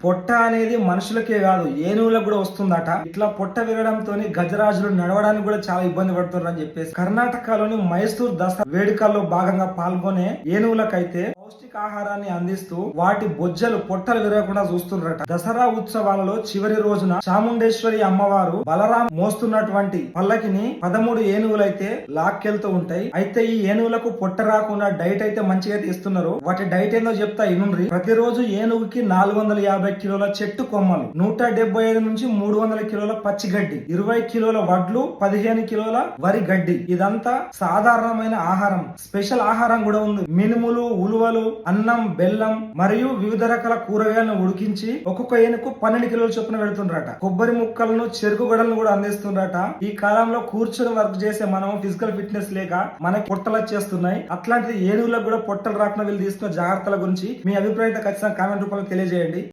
పొట్ట అనేది మనుషులకే కాదు ఏనుగులకు కూడా వస్తుందట. ఇట్లా పొట్ట విరగడంతో గజరాజులు నడవడానికి కూడా చాలా ఇబ్బంది పడుతున్నారు అని చెప్పేసి కర్ణాటకలోని మైసూర్ దసరా వేడుకల్లో భాగంగా పాల్గొనే ఏనుగులకైతే పౌష్టికాహారాన్ని అందిస్తూ వాటి బొజ్జలు పొట్టలు విరగకుండా చూస్తున్నారట దసరా ఉత్సవాలలో చివరి రోజున చాముండేశ్వరి అమ్మవారు బలరాం మోస్తున్నటువంటి పల్లకిని పదమూడు ఏనుగులైతే లాక్కెళ్తూ ఉంటాయి. అయితే ఈ ఏనుగులకు పొట్ట రాకుండా డైట్ అయితే మంచిగా తీస్తున్నారు. వాటి డైట్ ఏందో చెప్తా ఇనుండ్రి. ప్రతిరోజు ఏనుగుకి నాలుగు వందల యాభై కిలోల చెట్టు కొమ్మలు నూట డెబ్బై ఐదు నుంచి మూడు వందల కిలోల పచ్చి గడ్డి ఇరవై కిలోల వడ్లు పదిహేను కిలోల వరి గడ్డి. ఇదంతా సాధారణమైన ఆహారం. స్పెషల్ ఆహారం కూడా ఉంది. మినుములు ఉలువలు అన్నం బెల్లం మరియు వివిధ రకాల కూరగాయలను ఉడికించి ఒక్కొక్క ఏనుకు పన్నెండు కిలోల చొప్పున పెడుతుండ్రట. కొబ్బరి ముక్కలను చెరుకు గడలను కూడా అందిస్తుండ్రట. ఈ కాలంలో కూర్చొని వర్క్ చేసే మనం ఫిజికల్ ఫిట్నెస్ లేక మనకి పొట్టలు వచ్చేస్తున్నాయి. అట్లాంటిది ఏనుగులకు కూడా పొట్టలు రాకుండా వీళ్ళు తీసుకున్న జాగ్రత్తల గురించి మీ అభిప్రాయం ఖచ్చితంగా కామెంట్ రూపంలో తెలియజేయండి.